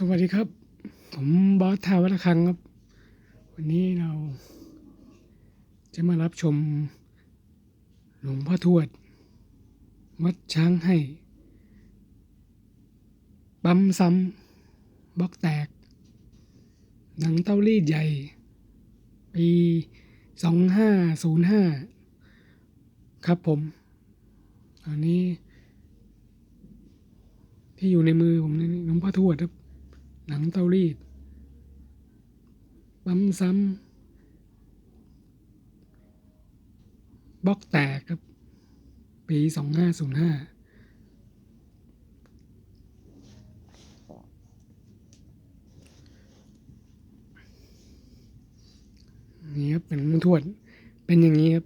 สวัสดีครับ ผมบอสทาวัฒคังครับ วันนี้เราจะมารับชมหลวงพ่อทวด วัดช้างให้ ปั๊มซ้ำบล็อกแตก หนังเต้ารีดใหญ่ ปีสองห้าศูนย์ห้าครับผมอันนี้ที่อยู่ในมือผมนี่หลวงพ่อทวดครับ หนังเตารีดปั๊มซ้ำบล็อกแตกครับ ปีสองห้าศูนย์ห้านี่ครับเป็นหลวงพ่อทวดเป็นอย่างนี้ครับ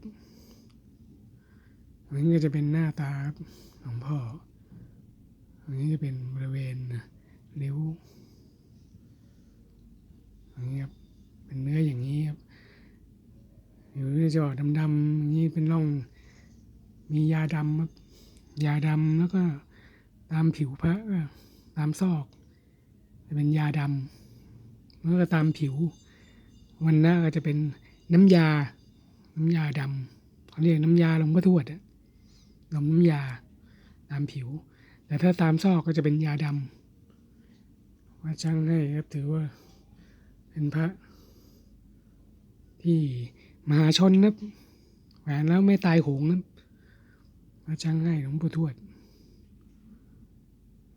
อันนี้ก็จะเป็นหน้าตาครับหลวงพ่ออันนี้จะเป็นบริเวณนิ้ว นี้ครับเป็นเนื้ออย่างนี้ครับอยู่จะออกดำๆอย่างนี้เป็นร่อง มียาดำครับยาดำแล้วก็ตามผิวพระตามซอกจะเป็นยาดำแล้วก็ตามผิว วันหน้าก็จะเป็นน้ำยา น้ำยาดำเขาเรียกน้ำยาลงพ่อทวดอะลมน้ำยาตามผิว แต่ถ้าตามซอกก็จะเป็นยาดำว่าช่างให้ครับถือว่า เป็นพระ ที่มหาชนครับแหวนแล้วไม่ตายโหงครับว่าช่างให้หลวงปู่ทวด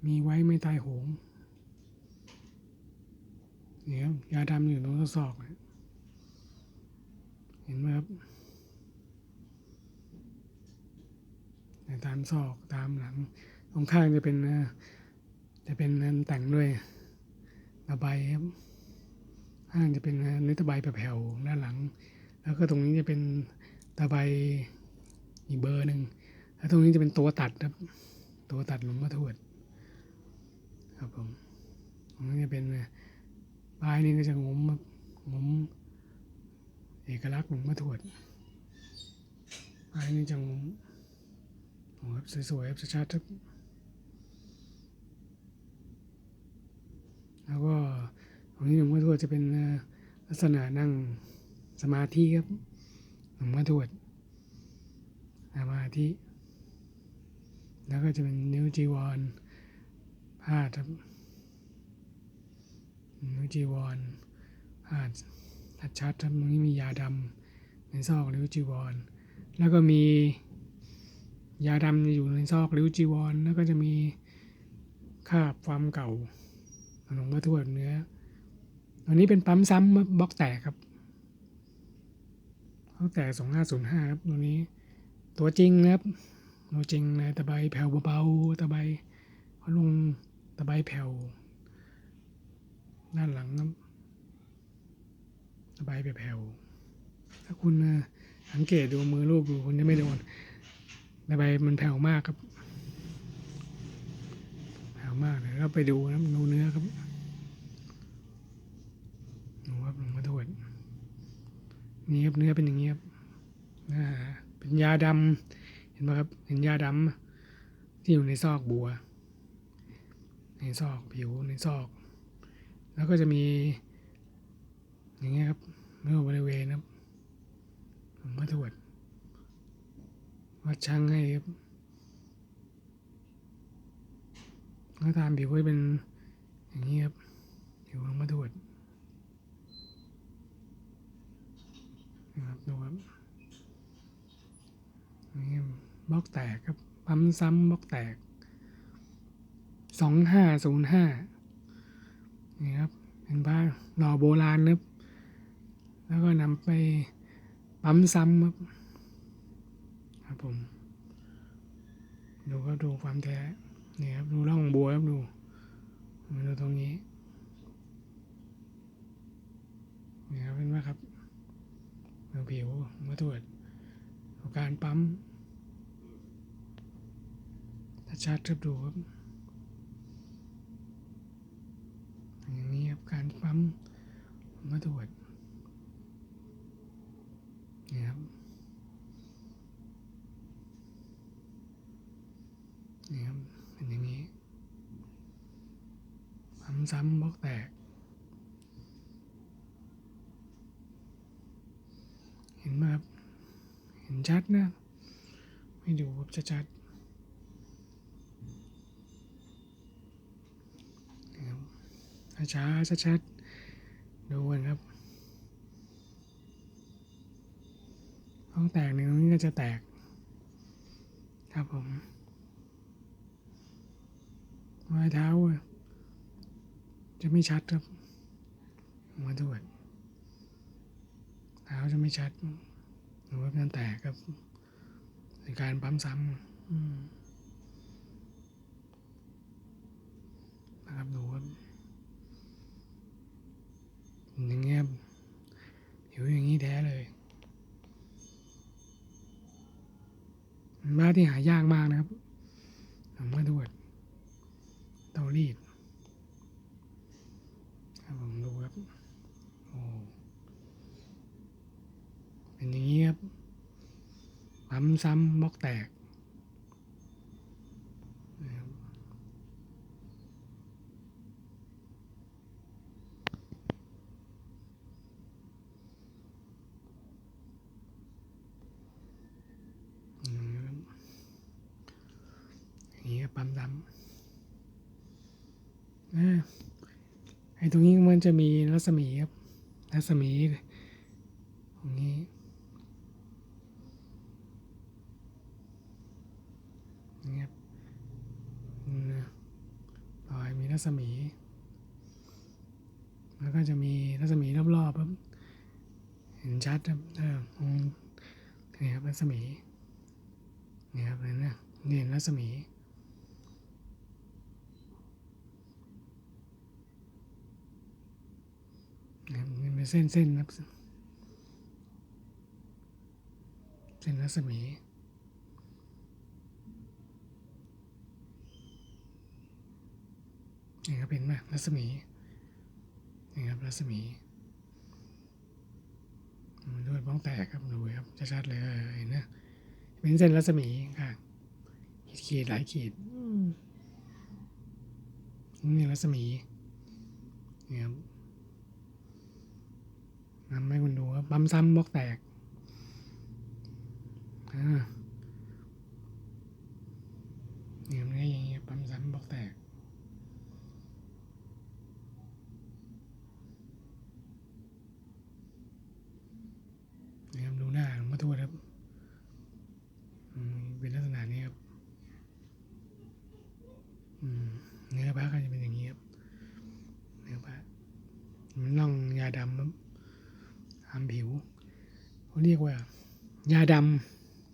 มีไว้ไม่ตายโหงเนี่ยยาดำอยู่ตรงข้อศอกเห็นไหมครับแต่ตามซอกตามหลัง ตรงข้างจะเป็นจะเป็นอันแต่งด้วยตะไบครับ ข้างจะเป็นเนื้อตะไบแผ่วๆด้านหลัง แล้วก็ตรงนี้จะเป็นตะไบอีกเบอร์หนึ่งแล้วตรงนี้จะเป็นตัวตัดครับ ตัวตัดหลวงพ่อทวดครับผมตรงนี้จะเป็นปลายนี้ก็จะงมงมเอกลักษณ์หลวงพ่อทวดปลายนี้จะงมโอ้ครับสวยๆครับชัดๆครับแล้วก็ ตรงนี้หลวงพ่อทวดจะเป็นลักษณะนั่งสมาธิครับหลวงพ่อทวดสมาธิแล้วก็จะเป็นนิ้วจีวรพาดครับนิ้วจีวรพาดชัดครับตรงนี้มียาดำในซอกนิ้วจีวร แล้วก็มียาดำอยู่ในซอกริ้วจีวร แล้วก็จะมีคาบความเก่าหลวงพ่อทวดเนื้อ อันนี้เป็นปั๊มซ้ำบล็อกแตกครับบล็อกแตกสองห้าศูนย์ห้าครับตัวนี้ ตัวจริงนะครับตัวจริงนะตะไบแผ่วเบาๆตะไบเขาลงตะไบแผ่วด้านหลังครับตะไบแผ่วถ้าคุณสังเกตดูมือลูกดูคุณจะไม่โดนใบใบมันแผ่วมากครับแผ่วมากเลยเราไปดูนะดูเนื้อครับ ดูครับหลวงพ่อทวดนี่ครับเนื้อเป็นอย่างนี้ครับอ่าเป็นยาดำเห็นไหมครับ เห็นยาดำที่อยู่ในซอกบัว ในซอกผิวในซอก แล้วก็จะมี อย่างเงี้ยครับเนื้อบริเวณครับหลวงพ่อทวดวัดช่างให้ครับก็ตามผิวก็เป็นอย่างนี้ครับผิวหลวงพ่อทวด นะครับดูครับนี่บล็อกแตกครับปั๊มซ้ำบล็อกแตกสองห้าศูนย์ห้านี่ครับเป็นผ้าหล่อโบราณนะครับแล้วก็นำไปปั๊มซ้ำครับครับผม ดูครับดูความแท้นี่ครับดูร่องบัวครับดูมาดูตรงนี้นี่ครับเป็นว่าครับ ผิวมาตรวจการปั๊มชัดๆครับดูครับอย่างนี้ครับการปั๊มมาตรวจนี่ครับนี่ครับเป็นอย่างนี้ปั๊มซ้ำบล็อกแตก เห็นไหมครับ เห็น ชัดนะ ไม่ดูครับชัดๆนะครับช้าๆชัดๆดูกันครับห้องแตกหนึ่งตรงนี้ก็จะแตก ครับผมรอยเท้า จะไม่ชัดครับมาตรวจเท้าจะไม่ชัด รือว่าการแตกครับในการปั๊มซ้ำนะครับดูครับอย่างเงี้ยครับผิวอย่างนี้แท้เลยบ้าที่หายากมากนะครับผมมาตรวจเตารีดครับผมดูครับโอ้เป็นอย่างนี้ ครับปั๊มซ้ำบล็อกแตกอย่างนี้ครับปั๊มซ้ำไอ้ตรงนี้มันจะมีรัศมีครับ รัศมีตรงนี้ เงียบนะ รัศมี แล้วก็จะมีรัศมีรอบๆครับเห็นชัดครับเออนี่ครับรัศมีนี่ครับเห็นนะนี่เห็นรัศมีนะครับเป็นเส้นเส้นๆครับเส้นรัศมี นี่ครับเป็นไหมรัศมีนี่ครับรัศมีด้วยบ้องแตกครับดูครับชัดๆเลยเห็นนะเป็นเส้นรัศมีค่ะขีดหลายขีดนี่รัศมีนี่ครับนำให้คุณดูครับปั๊มซ้ำบล็อกแตกอ่านี่ครันี่อย่างเงี้ยปั๊มซ้ำบล็อกแตก นะครับ ดูหน้าหลวงพ่อทวดครับเป็นลักษณะนี้ครับเนื้อพระก็จะเป็นอย่างนี้ครับเนื้อพระมันร่องยาดำครับทำผิวเขาเรียกว่า ยาด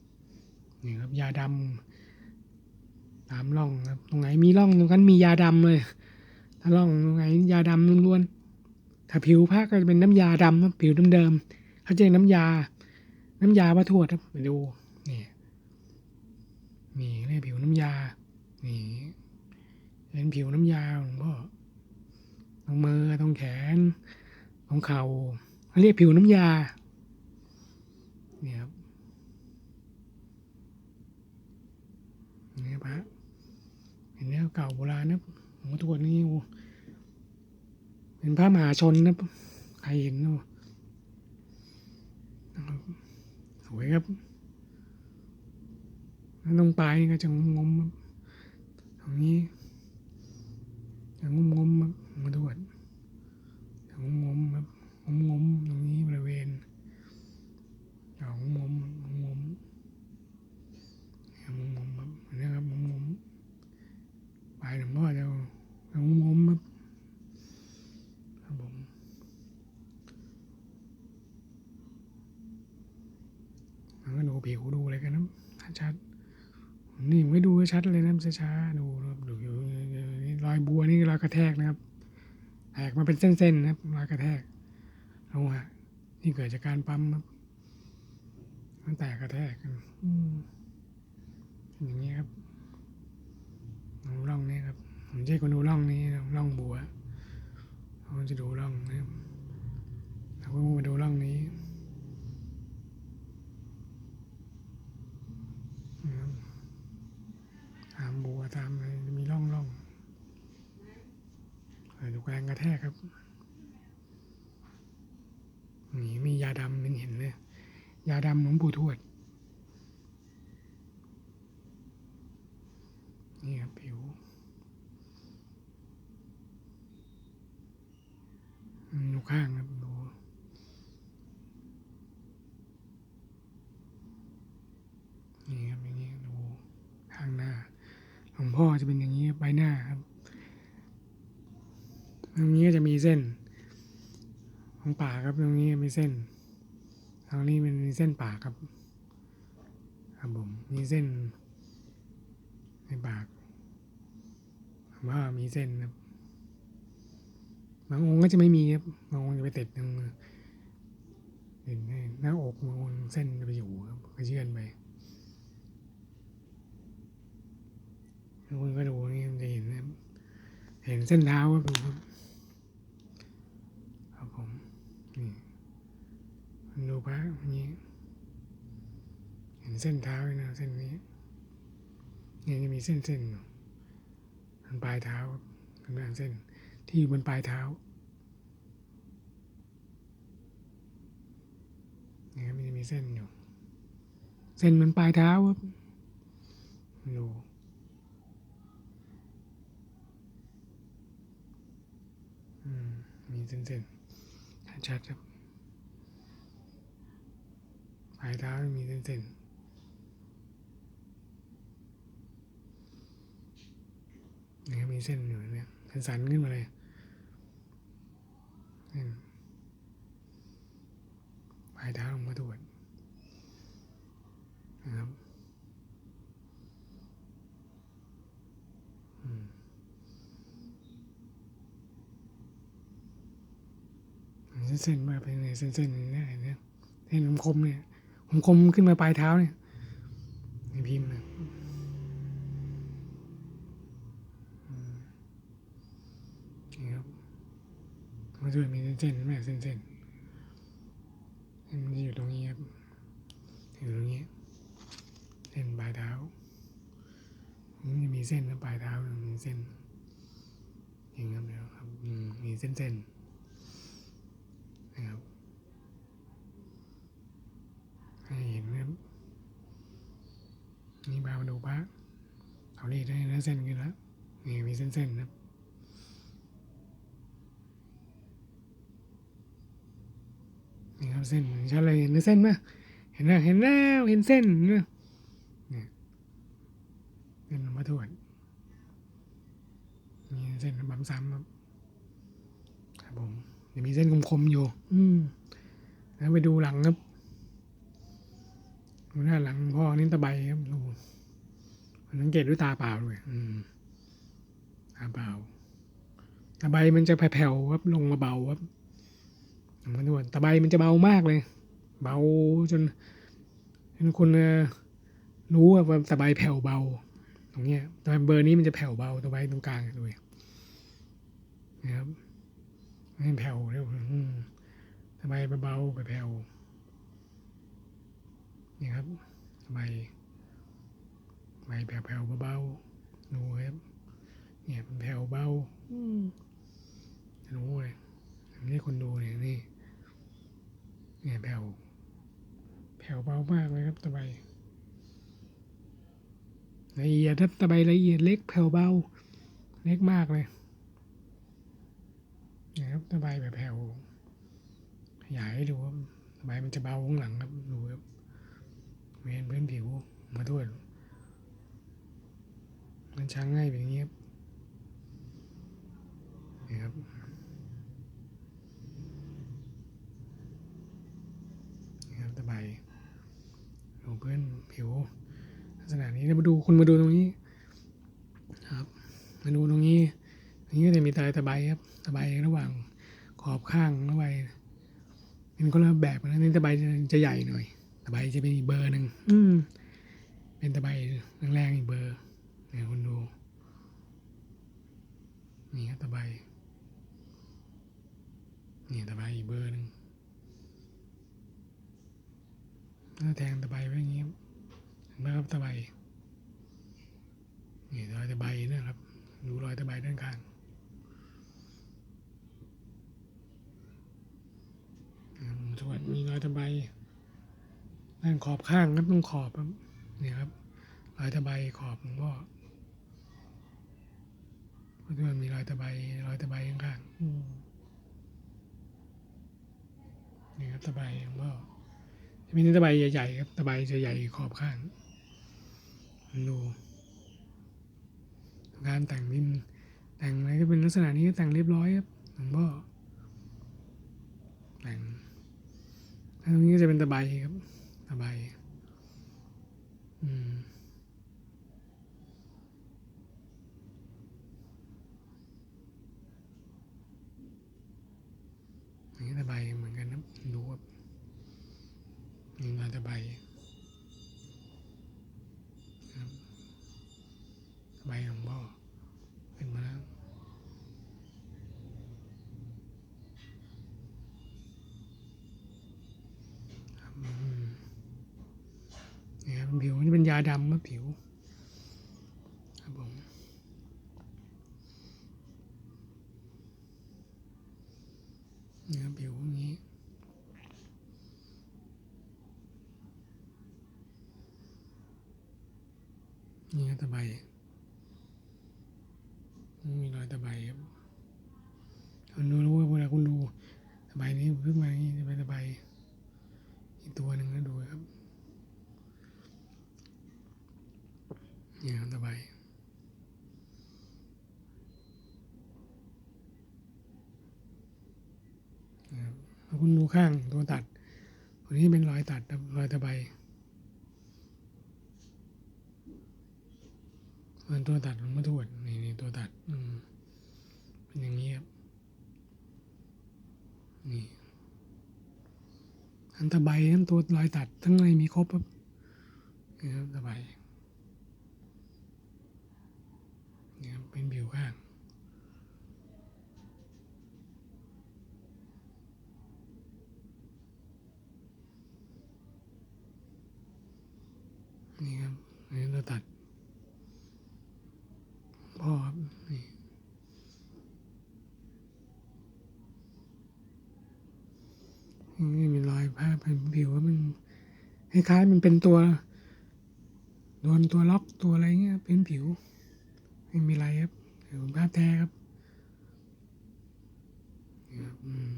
ำนี่ครับยาดำตามร่องครับตรงไหนมีร่องตรงนั้นมียาดำเลย ถ้าร่องตรงไหนยาดำล้วนๆถ้าผิวพระก็จะเป็นน้ำยาดำครับผิวเดิมๆเขาจะเรียกน้ำยา น้ำยาพระทวดครับไปดูนี่นี่เรียกผิวน้ำยา นี่เป็นผิวน้ำยาหลวงพ่อตรงมือตรงแขนตรงเข่าเขาเรียกผิวน้ำยาเนี่ยครับนี่พระเห็นเนี้ยเก่าโบราณนะหลวงพ่อทวดนี่เป็นพระมหาชนนะใครเห็นเนาะ สวยครับแล้วตรงปลายก็จะงมงมตรงนี้จะงมงมมาดูดจะงมงมครับงมงมตรงนี้บริเวณจะงมงมงมๆครับอันนี้ครับงมงมๆปลายหลวงพ่อจะจะงมงมๆครับครับผม มันก็ดูผิวดูอะไรกันนะชัดนี่ผมไม่ดูให้ ชัดเลยนะช้าๆดูดูอยู่นี่รอยบัวนี่รอยกระแทกนะครับแตกมาเป็นเส้นๆนะครับรอยกระแทกเอาฮะนี่เกิดจากการปั๊มครับมันแตกกระแทกกันอืมอย่างนี้ครับดูร่องนี้ครับ ผมจะให้คนดูร่องนี้ร่องบัวเราจะดูร่องนะครับเราก็มาดูร่องนี้นะครับามบัวตามอะไรมีร่องร่องคอยดูถูกแรงกระแทกครับนี่มียาดำมันเห็นเลย ยาดำหลวงปู่ทวด นี่ครับผิวอยู่ข้างครับดูนี่ครับอย่างนี้ดูข้างหน้าหลวง พ่อจะเป็นอย่างนี้ใบหน้าครับตรงนี้ก็จะมีเส้น ของปากครับตรงนี้มีเส้นตรงนี้มันมีเส้นปากครับ ครับผมมีเส้น ในปากว่ามีเส้นครับบางองค์ก็จะไม่มีครับบางองค์จะไปติดตรงเห็นไหมหน้าอกบางองค์เส้นไปอยู่ครับก็เชื่อนไปบาง คนก็ดูนี่จะเห็นนะเห็นเส้นเท้าครับดูครับครับผมนี่มันดูพระนี้เห็นเส้นเท้าเลยนะเส้นนี้เนี่ยจะมีเส้นเส้นอยู่บนปลายเท้าข้างล่างเส้น ที่อยู่บนปลายเท้าเนี่ยครับมันจะมีเส้นอยู่ เส้นบนปลายเท้าครับดูอื มีเส้นเส้นๆชัดครับปลายเท้ามีเส้นๆนี่ครับมีเส้นอยู่เนี่ยเป็นสันขึ้นมาเลยเส้นปลายเท้าลงมาตรวจนะครับ เส้นๆมาเป็นเส้นๆอย่างเนี้ยเห็นไหมเส้นคมเนี่ยคมขึ้นมาปลายเท้าเนี่ยในพิมพ์นะนี่ครับมาด้วยมีเส้นๆแม่เส้นๆเส้นมันจะอยู่ตรงนี้ครับอยู่ตรงนี้เส้นปลายเท้ามันจะมีเส้นปลายเท้ามีเส้นอย่างนี้ครับเดี๋ยวครับมีเส้นๆนะครับให้เห็นนะครับนี่บามาดูพระเขา เรียกได้นะเส้นกันแล้วนี่มีเส้นๆนะครับนี่ครับเส้นชัดเลยเห็นเส้นไหมเห็นไหมเห็นแล้วเห็นเส้นเนี่ยเนี่ยเส้นหลวงพ่อทวดมีเส้นบั๊มซ้ำครับครับผมจะมีเส้นคมๆอยู่ อืมแล้วไปดูหลังครับดูหน้าหลังพ่อนี่ตะไบครับดู สังเกตด้วยตาเปล่าด้วยอืมตาเปล่าตะไบมันจะแผ่วๆครับลงมาเบาครับมันด้วยตะไบมันจะเบามากเลย เบาจนจนคนรู้ว่าตะไบแผ่วเบา ตรงเนี้ยตะไบเบอร์นี้มันจะแผ่วเบาตะไบตรงกลางด้วยนะครับไม่แผ่วเร็วตะไบเบาๆไปแผ่วนี่ครับตะไบ ใบแผ่วๆเบาๆดูครับเนี่ยมันแผ่วเบาอืมรู้เลยนี่คนดูเนี่ยนี่เนี่ยแผ่วแผ่วเบามากเลยครับตะไบละเอียดครับตะไบละเอียดเล็กแผ่วเบา เล็กมากเลยเนี่ยครับตะไบแบบแผ่วขยายให้ดูครับตะไบมันจะเบาข้างหลังครับดูครับเวียนพื้นผิวมาด้วย มันช้างง่ายแบบนี้ครับนี่ครับนะครับตะไบลงพื้นผิวลักษณะนี้เรามาดูคุณมาดูตรงนี้ครับมาดูตรงนี้ตรงนี้ก็จะมีตะไบตะไบครับตะไบระหว่างขอบข้างตะไบเป็นคนละแบบนะนี่ตะไบจะใหญ่หน่อยตะไบจะเป็นอีกเบอร์หนึ่งอืมเป็นตะไบแรงๆอีกเบอร์ เนี่ยคุณดูนี่ครับตะไบนี่ตะไบอีกเบอร์หนึ่งถ้าแทงตะไบไว้อย่างนี้นะครับตะไบนี่รอยตะไบนะครับ ดูรอยตะไบด้านข้างสวัสดมีรอยตะไบด้านขอบข้างก็ต้องขอบคนี่ครับรอยตะไบขอบหลวงพ่อ มันมีรอยตะไบรอยตะไบข้างๆนี่ครับตะไบหลวงพ่อจะมีตะไบใหญ่ๆครับตะไบจะใหญ่ขอบข้างดูการแต่งริมแต่งอะไรก็เป็นลักษณะนี้แต่งเรียบร้อยครับหลวงพ่อแต่งตรงนี้ก็จะเป็นตะไบครับตะไบอืม อันนี้ตะไบเหมือนกันนะดูครับนี่ลายตะไบครับตะไบลวงพ่อขึ้นมาแล้วนี่ครับผิวนี่เป็นยาดำครับผิว ครับผมนี่ครับผิวอย่างนี้ นี่ครับตะไบมีรอยตะไบครับคุณดูรู้ว่าเวลาคุณดูตะไบนี้ขึ้นมาอย่างนี้จะเป็นตะไบอีกตัวหนึ่งนะดูครับนี่ครับตะไบคุณดูข้างตัวตัดตัวนี้เป็นรอยตัดครับรอยตะไบ ส่วนตัวตัดมันมาทวดนี่นี่ตัวตัด อืมเป็นอย่างนี้ครับนี่ทั้งตะไบทั้งตัวรอยตัด ทั้งอะไรมีครบครับนี่ครับตะไบนี่ครับเป็นผิวข้างนี่ครับนนี้เราตัดพ่อครับนี่ นี่มีรอยผ้าเป็นผิวว่ามันคล้ายๆมันเป็นตัวโดนตัวล็อกตัวอะไรเงี้ยเป็นผิวไม่มีอะไรครับผิวภาพแท้ครับนี่ครับอืม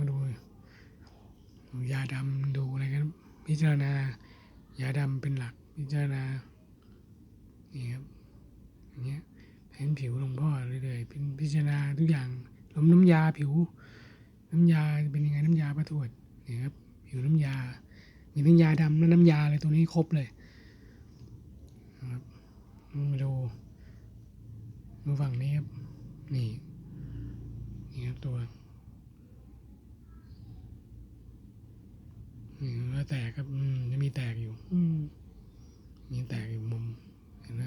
าดูยาดำดูอะไรกันพิจารณายาดำเป็นหลักพิจารณานี่ครับอย่างเงี้ยเห็นผิวหลวงพ่อเรื่อยๆเป็นพิจารณาทุกอย่างลมน้ำยาผิว น้ำยาเป็นยังไงน้ำยาประตรวจนี่ครับผิวน้ำยา มีน้ำยาดำและน้ำยาอะไรตัวนี้ครบเลยนะครับมาดูดูฝั่งนี้ครับนี่นี่ครับตัวนี่แล้วแตกครับอืมจะมีแตกอยู่อืมมีแตกอยู่มุมเห็นไหม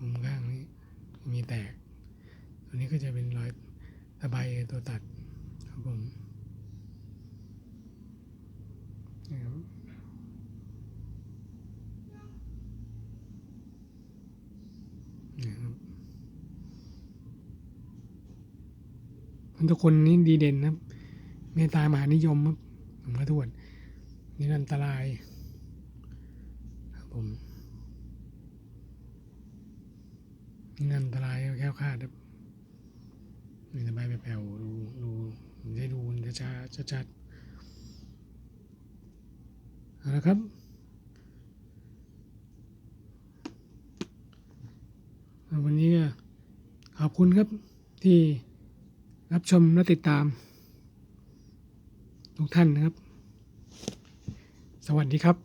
มุมข้างนี้ มีแตก ตัวนี้ก็จะเป็นรอยตะไบ ตัดครับผมนี่ครับนี่ครับพุทธคนนี้ดีเด่นนะเมตตามหานิยมครับหลวงพ่อทวดนี่อันตรายครับผมนี่อันตรายแค่วคาดครับ นี่สบายแผ่วๆดูดูได้ดูจะช้าชัดชัดเอาละครับวันนี้ก็ขอบคุณครับที่รับชมและติดตาม ทุกท่านนะครับ สวัสดีครับ